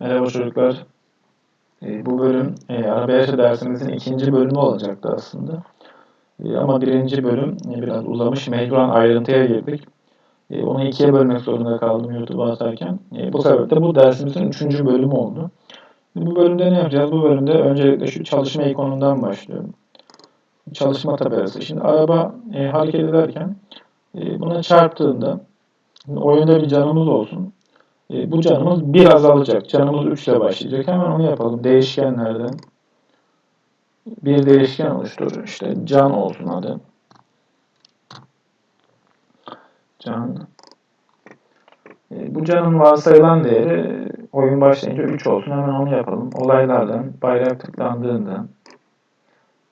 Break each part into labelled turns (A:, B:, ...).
A: Merhaba çocuklar. Ee, bu bölüm e, dersimizin ikinci bölümü olacaktı aslında. E, ama birinci bölüm e, biraz uzamış, mecburen ayrıntıya girdik. E, onu ikiye bölmek zorunda kaldım YouTube'a atarken. Bu sebeple bu dersimizin üçüncü bölümü oldu. Bu bölümde ne yapacağız? Bu bölümde öncelikle şu çalışma ikonundan başlıyorum. Çalışma tabelası. Şimdi araba e, hareket ederken e, buna çarptığında oyunda bir canımız olsun. E, bu canımız bir azalacak. Canımız 3 ile başlayacak. Hemen onu yapalım. Değişkenlerden bir değişken oluştur. İşte can olsun adı. Can. E, bu canın varsayılan değeri oyun başlayınca 3 olsun. Hemen onu yapalım. Olaylardan, bayrak tıklandığında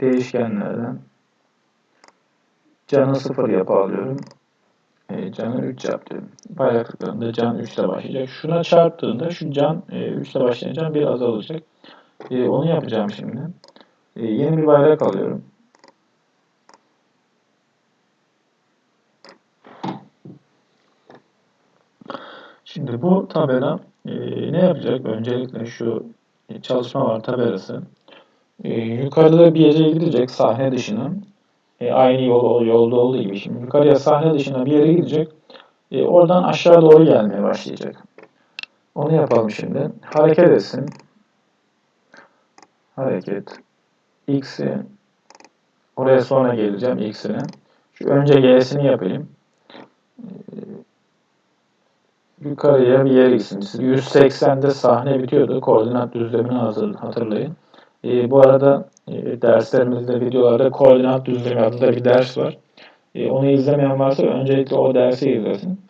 A: değişkenlerden canı 0 yapı E, canı 3 yaptım. Bayrak tıkladığında can 3 ile başlayacak. Şuna çarptığında şu can e, 3 ile başlayan can bir azalacak. E, onu yapacağım şimdi. E, yeni bir bayrak alıyorum. Şimdi bu tabela e, ne yapacak? Öncelikle şu çalışma var tabelası. E, yukarıda bir yere gidecek sahne dışına. E, aynı yol, yolda olduğu gibi. Şimdi yukarıya sahne dışına bir yere gidecek. E, oradan aşağı doğru gelmeye başlayacak. Onu yapalım şimdi. Hareket etsin. Hareket. X'i oraya sonra geleceğim X'ine. Şu önce Y'sini yapayım. E, yukarıya bir yer gitsin. 180'de sahne bitiyordu. Koordinat düzlemini hatırlayın. E, bu arada e, derslerimizde, videolarda koordinat düzlemi adında bir ders var. E, onu izlemeyen varsa öncelikle o dersi izlesin.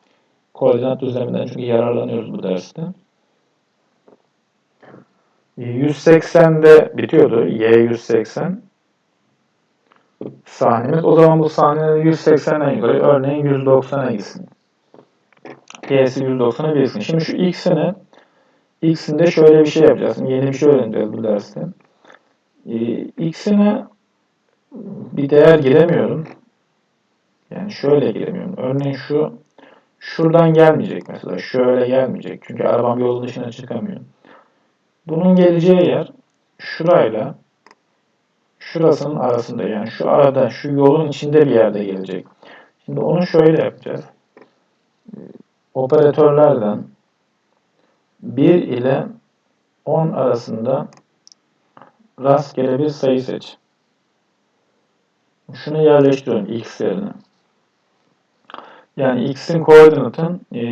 A: Koordinat düzleminden çünkü yararlanıyoruz bu derste. 180'de bitiyordu. Y 180 sahnemiz. O zaman bu sahnenin 180'den yukarı örneğin 190'a gitsin. Y'si 190'a gitsin. Şimdi şu x'ine x'inde şöyle bir şey yapacağız. Yeni bir şey öğreneceğiz bu derste. X'ine bir değer giremiyorum. Yani şöyle giremiyorum. Örneğin şu şuradan gelmeyecek mesela. Şöyle gelmeyecek. Çünkü arabam yolun dışına çıkamıyor. Bunun geleceği yer şurayla şurasının arasında yani şu arada şu yolun içinde bir yerde gelecek. Şimdi onu şöyle yapacağız. Operatörlerden 1 ile 10 arasında rastgele bir sayı seç. Şunu yerleştiriyorum x yerine. Yani x'in koordinatın e,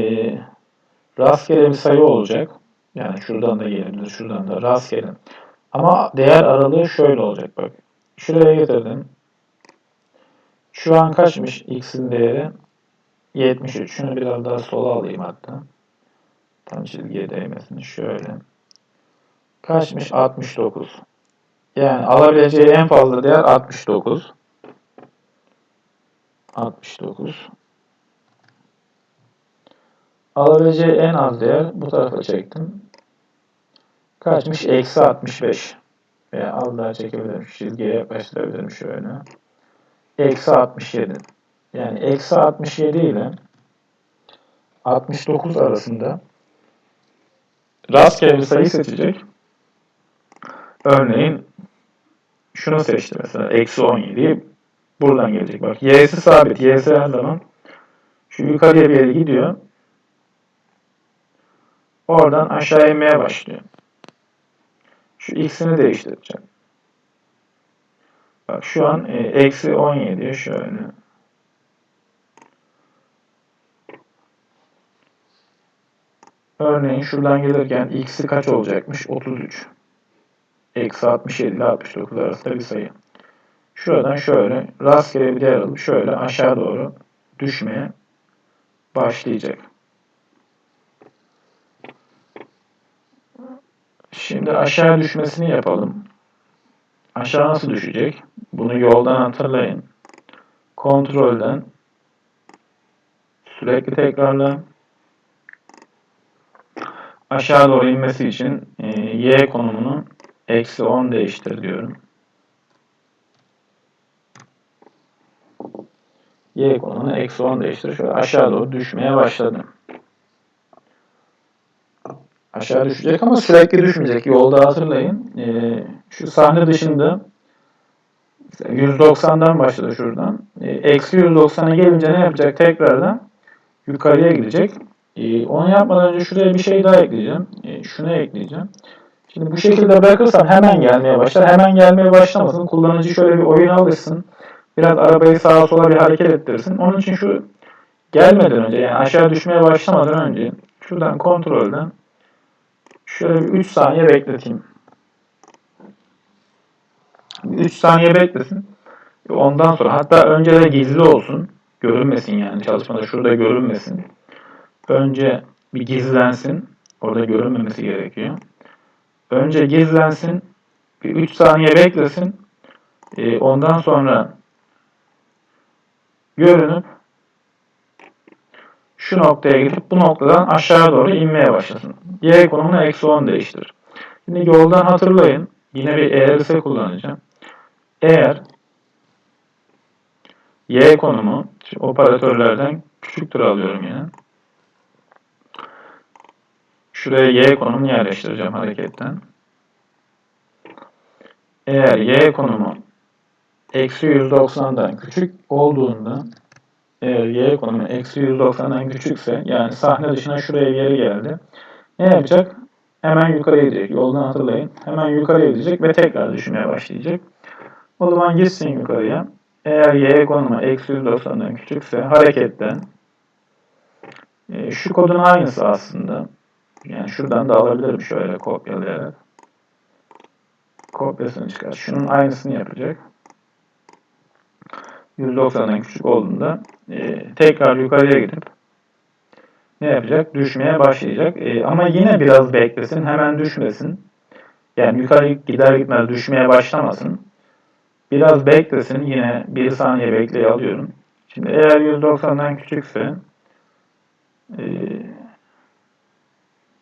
A: rastgele bir sayı olacak. Yani şuradan da gelebilir, şuradan da rastgele. Ama değer aralığı şöyle olacak bak. Şuraya getirdim. Şu an kaçmış x'in değeri? 73. Şunu biraz daha sola alayım hatta. Tam çizgiye değmesin. Şöyle. Kaçmış? 69. Yani alabileceği en fazla değer 69. 69. Alabileceği en az değer bu tarafa çektim. Kaçmış? Eksi 65. Veya az daha çekebilirim. Çizgiye yaklaştırabilirim şöyle. Eksi 67. Yani eksi 67 ile 69 arasında rastgele bir sayı seçecek. Örneğin şunu seçti mesela. Eksi 17'yi buradan gelecek. Bak y'si sabit. y'si her zaman şu yukarıya bir yere gidiyor. Oradan aşağı inmeye başlıyor. Şu x'ini değiştireceğim. Bak şu an e, eksi 17 şöyle. Örneğin şuradan gelirken x'i kaç olacakmış? 33. Eksi 67 ile 69 arasında bir sayı. Şuradan şöyle rastgele bir değer alıp şöyle aşağı doğru düşmeye başlayacak. Şimdi aşağı düşmesini yapalım. Aşağı nasıl düşecek? Bunu yoldan hatırlayın. Kontrolden sürekli tekrarla aşağı doğru inmesi için y konumunu eksi 10 değiştir diyorum. Y konumunu eksi 10 değiştir. Şöyle aşağı doğru düşmeye başladım. aşağı düşecek ama sürekli düşmeyecek. Yolda hatırlayın. E, şu sahne dışında 190'dan başladı şuradan. E, eksi 190'a gelince ne yapacak? Tekrardan yukarıya gidecek. E, onu yapmadan önce şuraya bir şey daha ekleyeceğim. Şunu ekleyeceğim. Şimdi bu şekilde bırakırsam hemen gelmeye başlar. Hemen gelmeye başlamasın. Kullanıcı şöyle bir oyun alışsın. Biraz arabayı sağa sola bir hareket ettirsin. Onun için şu gelmeden önce yani aşağı düşmeye başlamadan önce şuradan kontrolden şöyle bir 3 saniye bekleteyim. 3 saniye beklesin. Ondan sonra hatta önce de gizli olsun. Görünmesin yani çalışmada şurada görünmesin. Önce bir gizlensin. Orada görünmemesi gerekiyor. Önce gizlensin. Bir 3 saniye beklesin. E, ondan sonra görünüp şu noktaya gidip bu noktadan aşağı doğru inmeye başlasın. Y konumunu eksi 10 değiştir. Şimdi yoldan hatırlayın. Yine bir ERS kullanacağım. Eğer Y konumu operatörlerden küçüktür alıyorum yine. Şuraya Y konumunu yerleştireceğim hareketten. Eğer Y konumu eksi 190'dan küçük olduğunda eğer Y konumu eksi 190'dan küçükse yani sahne dışına şuraya geri geldi. Ne yapacak? Hemen yukarıya gidecek. Yoldan hatırlayın. Hemen yukarıya gidecek ve tekrar düşmeye başlayacak. O zaman gitsin yukarıya. Eğer y konumu eksi 190'dan küçükse hareketten e, şu kodun aynısı aslında. Yani şuradan da alabilirim şöyle kopyalayarak. Kopyasını çıkar. Şunun aynısını yapacak. 190'dan küçük olduğunda e, tekrar yukarıya gidip ne yapacak? Düşmeye başlayacak. E, ama yine biraz beklesin. Hemen düşmesin. Yani yukarı gider gitmez düşmeye başlamasın. Biraz beklesin. Yine bir saniye bekleye alıyorum. Şimdi eğer 190'dan küçükse e,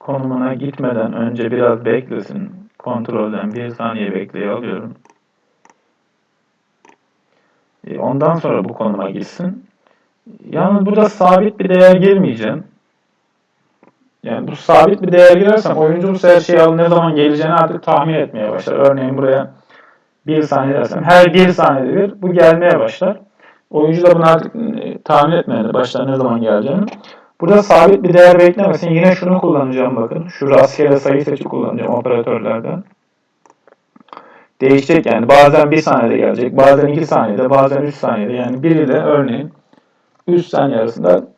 A: konumuna gitmeden önce biraz beklesin. Kontrolden bir saniye bekleye alıyorum. E, ondan sonra bu konuma gitsin. Yalnız burada sabit bir değer girmeyeceğim. Yani bu sabit bir değer girersem oyuncu bu sefer şey al ne zaman geleceğini artık tahmin etmeye başlar. Örneğin buraya bir saniye dersem her bir saniyede bir bu gelmeye başlar. Oyuncu da bunu artık e, tahmin etmeye başlar ne zaman geleceğini. Burada sabit bir değer beklemesin. Yine şunu kullanacağım bakın. Şu rastgele sayı seçip kullanacağım operatörlerden. Değişecek yani. Bazen bir saniyede gelecek. Bazen iki saniyede. Bazen üç saniyede. Yani biriyle örneğin 3 saniye arasında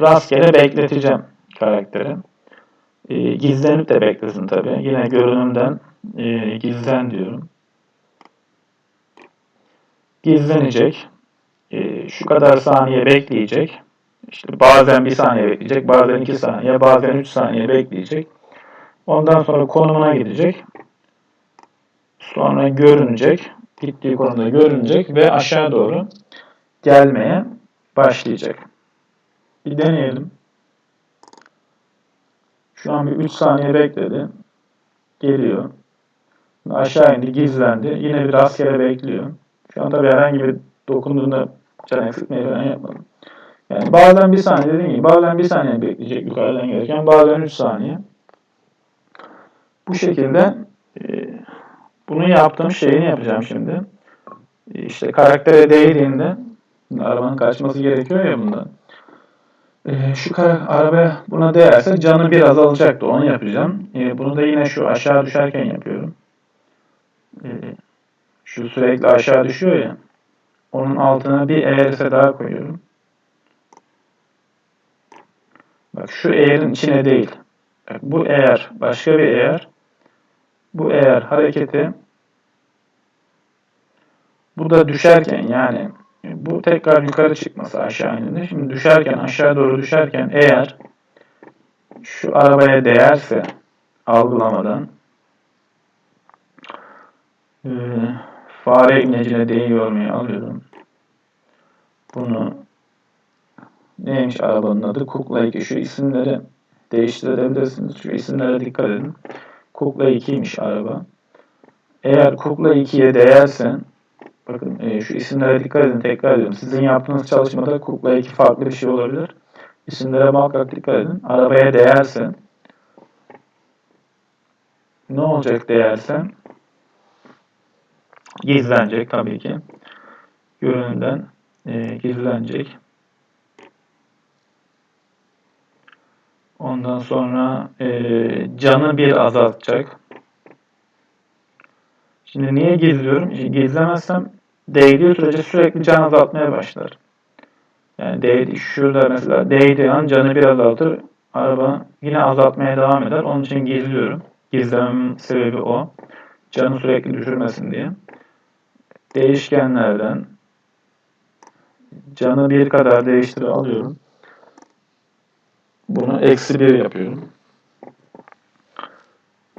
A: rastgele bekleteceğim karakteri. E, gizlenip de beklesin tabi. Yine görünümden e, gizlen diyorum. Gizlenecek. E, şu kadar saniye bekleyecek. İşte bazen bir saniye bekleyecek, bazen iki saniye, bazen üç saniye bekleyecek. Ondan sonra konumuna gidecek. Sonra görünecek. Gittiği konumda görünecek ve aşağı doğru gelmeye başlayacak. Bir deneyelim. Şu an bir 3 saniye bekledi. Geliyor. Aşağı indi, gizlendi. Yine bir rastgele bekliyor. Şu an tabii herhangi bir dokunduğunda can eksiltmeyi falan yapmadım. Yani bazen bir saniye dediğim gibi bazen bir saniye bekleyecek yukarıdan gelirken bazen 3 saniye. Bu şekilde e, bunu yaptığım şeyini yapacağım şimdi. E, işte karaktere değdiğinde arabanın kaçması gerekiyor ya bundan. E, şu araba buna değerse canı biraz alacaktı. Onu yapacağım. E, bunu da yine şu aşağı düşerken yapıyorum. E, şu sürekli aşağı düşüyor ya. Onun altına bir ERS daha koyuyorum. Bak şu eğerin içine değil. Bu eğer başka bir eğer. Bu eğer hareketi burada düşerken yani bu tekrar yukarı çıkması aşağı indiğinde. Şimdi düşerken aşağı doğru düşerken eğer şu arabaya değerse algılamadan e, fare imlecine değiyor mu alıyorum. Bunu neymiş arabanın adı? Kukla 2. Şu isimleri değiştirebilirsiniz. Şu isimlere dikkat edin. Kukla 2'ymiş araba. Eğer Kukla 2'ye değersen bakın e, şu isimlere dikkat edin tekrar ediyorum. Sizin yaptığınız çalışmada Kukla 2 farklı bir şey olabilir. İsimlere muhakkak dikkat edin. Arabaya değerse ne olacak değerse gizlenecek tabii ki. Görünümden e, gizlenecek. Ondan sonra e, canı bir azaltacak. Şimdi niye gizliyorum? Şimdi gizlemezsem değdiği sürece sürekli can azaltmaya başlar. Yani değdi, şurada mesela değdiği an canı bir azaltır. Araba yine azaltmaya devam eder. Onun için gizliyorum. Gizlememin sebebi o. Canı sürekli düşürmesin diye. Değişkenlerden canı bir kadar değiştir alıyorum. Bunu eksi bir yapıyorum.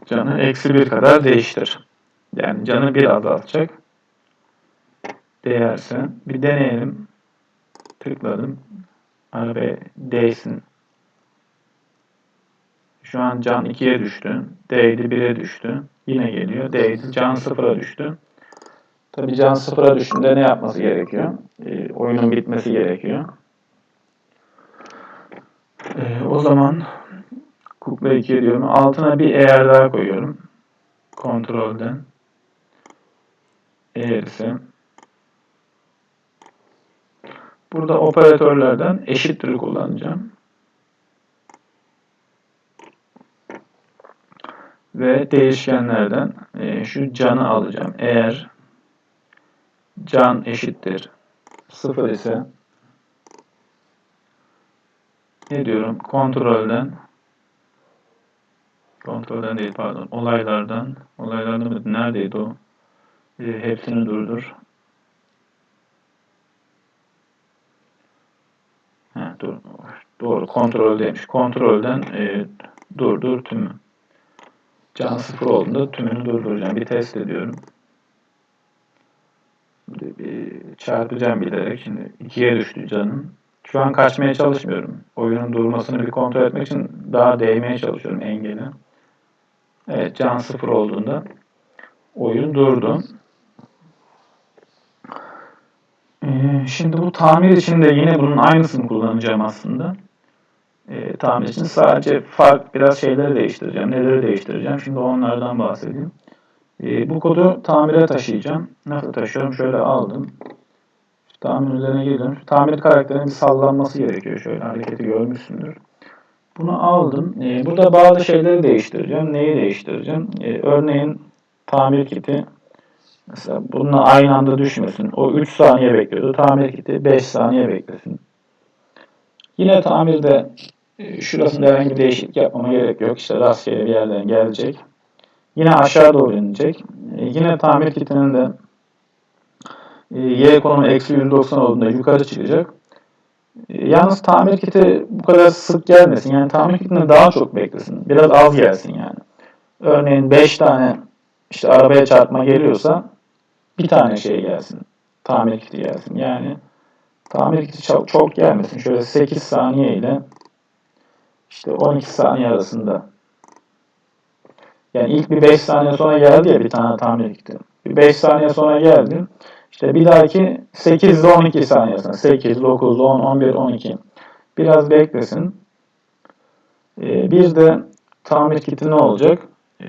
A: Canı eksi bir kadar değiştir. Yani canı bir azaltacak. Değerse. Bir deneyelim. Tıkladım. Arabaya değsin. Şu an can 2'ye düştü. Değdi 1'e düştü. Yine geliyor. Değdi. Can 0'a düştü. Tabi can 0'a düşünde ne yapması gerekiyor? E, oyunun bitmesi gerekiyor. O zaman kukla 2'ye diyorum. Altına bir eğer daha koyuyorum. Kontrolden. Eğer ise Burada operatörlerden eşittir kullanacağım. Ve değişkenlerden e, şu canı alacağım. Eğer can eşittir 0 ise ne diyorum? Kontrolden kontrolden değil pardon olaylardan olaylardan neredeydi o? E, hepsini durdur. Ha, dur, doğru kontrol demiş. Kontrolden e, durdur tümü. Can sıfır olduğunda tümünü durduracağım. Bir test ediyorum. Bir çarpacağım bilerek. Şimdi ikiye düştü canım. Şu an kaçmaya çalışmıyorum. Oyunun durmasını bir kontrol etmek için daha değmeye çalışıyorum engeli. Evet can sıfır olduğunda oyun durdu. Ee, şimdi bu tamir için de yine bunun aynısını kullanacağım aslında. Ee, tamir için sadece fark biraz şeyleri değiştireceğim. Neleri değiştireceğim? Şimdi onlardan bahsedeyim. Ee, bu kodu tamire taşıyacağım. Nasıl taşıyorum? Şöyle aldım. Şu tamir üzerine girdim. Şu tamir karakterinin bir sallanması gerekiyor. Şöyle hareketi görmüşsündür. Bunu aldım. Ee, burada bazı şeyleri değiştireceğim. Neyi değiştireceğim? Ee, örneğin tamir kiti Mesela bununla aynı anda düşmesin. O 3 saniye bekliyordu. Tamir kiti 5 saniye beklesin. Yine tamirde e, şurasında herhangi bir değişiklik yapmama gerek yok. İşte rastgele bir yerden gelecek. Yine aşağı doğru inecek. E, yine tamir kitinin de Y konumu eksi 190 olduğunda yukarı çıkacak. Yalnız tamir kiti bu kadar sık gelmesin. Yani tamir kitini daha çok beklesin. Biraz az gelsin yani. Örneğin 5 tane işte arabaya çarpma geliyorsa bir tane şey gelsin. Tamir kiti gelsin. Yani tamir kiti çok, çok gelmesin. Şöyle 8 saniye ile işte 12 saniye arasında. Yani ilk bir 5 saniye sonra geldi ya bir tane tamir kiti. Bir 5 saniye sonra geldi. İşte bir dahaki 8 ile 12 saniyesinde. 8, 9, 10, 11, 12. Biraz beklesin. Ee, bir de tamir kiti ne olacak? Ee,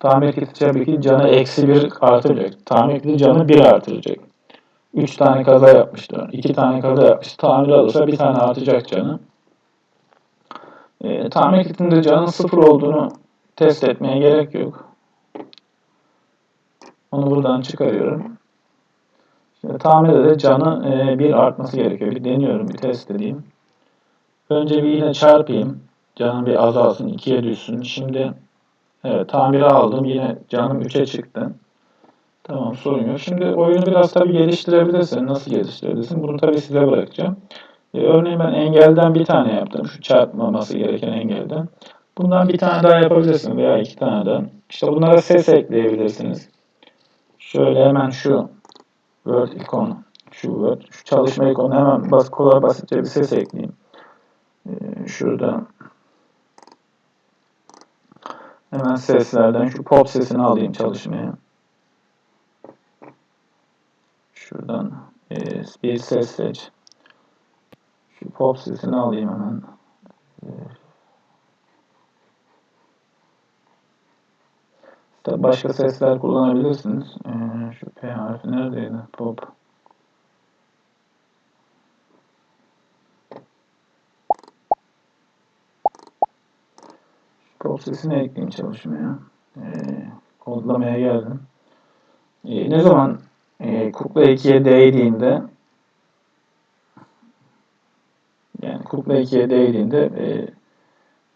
A: Tamir kiti tabii ki canı eksi bir artıracak. Tamir kiti canı bir artıracak. Üç tane kaza yapmıştı. iki tane kaza yapmış. Tamir alırsa bir tane artacak canı. E, tamir kitinde canın sıfır olduğunu test etmeye gerek yok. Onu buradan çıkarıyorum. Şimdi tamirde de canı e, bir artması gerekiyor. Bir deniyorum, bir test edeyim. Önce bir yine çarpayım. Canım bir azalsın, ikiye düşsün. Şimdi Evet tamiri aldım. Yine canım 3'e çıktı. Tamam sorun yok. Şimdi oyunu biraz tabii geliştirebilirsin. Nasıl geliştirebilirsin? Bunu tabii size bırakacağım. Ee, örneğin ben engelden bir tane yaptım. Şu çarpmaması gereken engelden. Bundan bir tane daha yapabilirsin veya iki tane daha. İşte bunlara ses ekleyebilirsiniz. Şöyle hemen şu Word ikonu, şu Word, şu çalışma ikonu hemen bas, kolay basitçe bir ses ekleyeyim. Ee, şurada Hemen seslerden şu pop sesini alayım çalışmaya. Şuradan e, bir ses seç. Şu pop sesini alayım hemen. E, başka sesler kullanabilirsiniz. Ee, şu P harfi neredeydi? Pop. Pop sesini ekleyeyim çalışmaya. Ee, kodlamaya geldim. Ee, ne zaman e, kukla 2'ye değdiğinde yani kukla 2'ye değdiğinde e,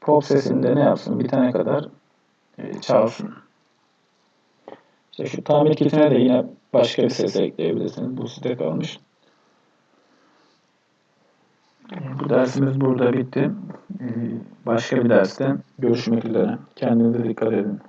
A: pop sesinde ne yapsın? Bitene kadar e, çalsın. İşte şu tamir kitine de yine başka bir ses ekleyebilirsiniz. Bu site kalmış. Bu dersimiz burada bitti. E, başka bir derste görüşmek üzere. Kendinize dikkat edin.